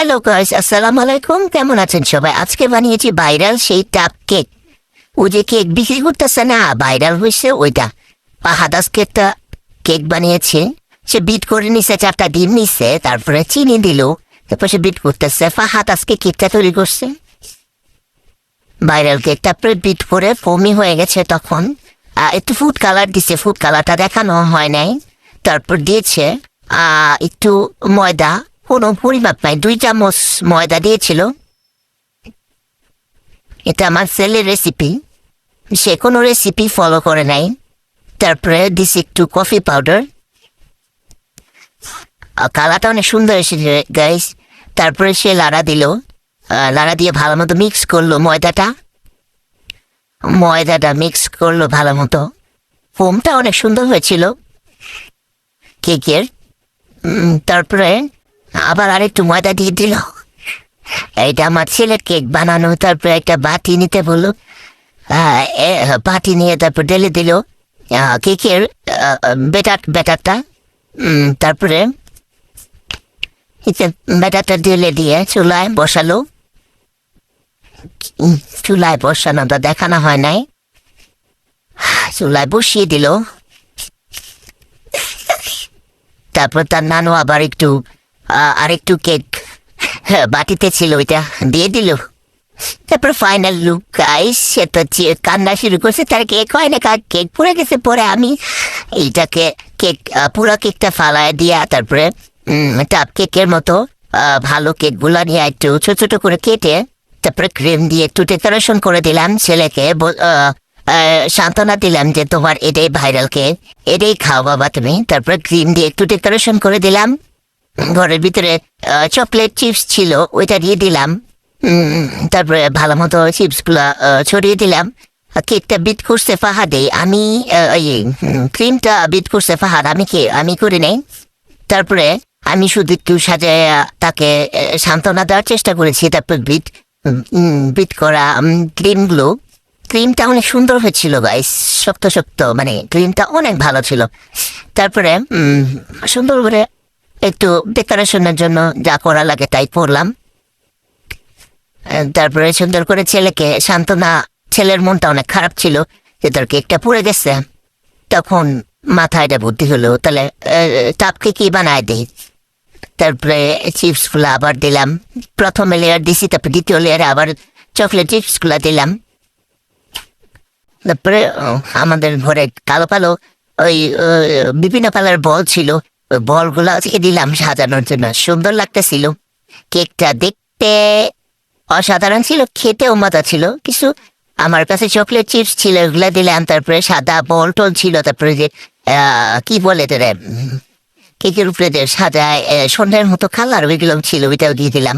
Hello guys আসসালামু আলাইকুম কেমন আছেন সবাই? আজকে বানিয়েছি ভাইরাল সেই টাপ কেক। ও যে কেক বিক্রি করতেছে না ভাইরাল হয়েছে ওইটা। পাহাদাস কেকটা কেক বানিয়েছে। সে বিট করে নিছে, চারটা ডিম নিছে, তারপরে চিনি দিল। তারপর সে বিট করতেছে। ফাহাদ আজকে কেকটা তৈরি করছে। ভাইরাল কেক তারপরে বিট করে ফমি হয়ে গেছে তখন। একটু ফুড কালার দিছে। ফুড কালারটা দেখানো হয় নাই। তারপর দিয়েছে একটু ময়দা। কোনো পরিমাপ নাই। দুই চামচ ময়দা দিয়েছিল। এটা আমার ছেলের রেসিপি সে কোনো রেসিপি ফলো করে নাই। তারপরে দিছি একটু কফি পাউডার কালারটা অনেক সুন্দর এসেছে গাইস তারপরে সে লাড়া দিল। লাড়া দিয়ে ভালো মতো মিক্স করল ময়দাটা। ময়দাটা মিক্স করল ভালো মতো। ফোমটা অনেক সুন্দর হয়েছিল। কেকের। তারপরে আবার আরেকটু ময়দা দিয়ে দিল। এইটা আমার ছেলের কেক বানানো, তারপরে একটা বাটি নিতে বলল। বাটি নিয়ে তারপর ঢেলে দিল। কেকের বেটার বেটারটা তারপরে বেটারটা ঢেলে দিয়ে চুলায় বসালো। চুলায় বসানোটা দেখানো হয় নাই। চুলায় বসিয়ে দিল। তারপর তার নানু আবার একটু আহ, আরেকটু কেক। হ্যাঁ, বাটিতে ছিল ওইটা। দিয়ে দিল। তারপর ফাইনাল লুক গাইস সে তো কান্না শুরু করছে তার কেক হয় না কেক পড়ে গেছে পরে আমি এইটাকে কেক পুরো কেকটা ফালায় দিয়া তারপরে টাপ কেকের মতো ভালো কেকগুলো নিয়ে একটু ছোট ছোট করে কেটে তারপরে ক্রিম দিয়ে একটু ডেকোরেশন করে দিলাম ছেলেকে সান্ত্বনা দিলাম যে তোমার এটাই ভাইরাল কেক এটাই খাও বাবা তুমি। তারপরে ক্রিম দিয়ে একটু ডেকোরেশন করে দিলাম। ঘরের ভিতরে চকলেট চিপস ছিল, ওইটা দিয়ে দিলাম। তারপরে ভালো মতো চিপসগুলা ছড়িয়ে দিলাম। কেকটা বিট করছে ফাহাদে, আমি ক্রিমটা বিট করছে ফাহাদ, আমি কে, আমি করে নেই। তারপরে আমি শুধু একটু সাজায় তাকে সান্ত্বনা দেওয়ার চেষ্টা করেছি। তারপর বিট বিট করা ক্রিমগুলো, ক্রিমটা অনেক সুন্দর হয়েছিল গাইস শক্ত শক্ত মানে ক্রিমটা অনেক ভালো ছিল। তারপরে সুন্দর করে একটু ডেকোরেশনের জন্য যা করা লাগে তাই করলাম। তারপরে সুন্দর করে ছেলেকে সান্ত্বনা, ছেলের মনটা অনেক খারাপ ছিল যে তার কেকটা পুড়ে গেছে। তখন মাথায় এটা বুদ্ধি হলো, তাহলে টাপকে কি বানায় দিই তারপরে চিপসগুলো আবার দিলাম। প্রথমে লেয়ার দিছি, তারপরে দ্বিতীয় লেয়ারে আবার চকলেট চিপসগুলা দিলাম। তারপরে আমাদের ঘরে কালো কালো ওই বিভিন্ন কালার বল ছিল। বলগুলো আজকে দিলাম সাজানোর জন্য। সুন্দর লাগতেছিল। কেকটা দেখতে অসাধারণ ছিল, খেতেও মজা ছিল। কিছু আমার কাছে চকলেট চিপস ছিল ওগুলা দিলাম। তারপরে সাদা বল টল ছিল, তারপরে যে কি বলে তোরা কেকের উপরে যে সাজায় সন্ধ্যার মতো কালার ওইগুলো ছিল, ওইটাও দিয়ে দিলাম।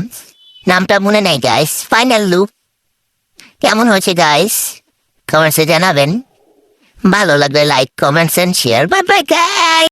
নামটা মনে নাই গাইস ফাইনাল লুক কেমন হয়েছে গাইস কমেন্টসে জানাবেন। ভালো লাগলে like comments and share bye bye guys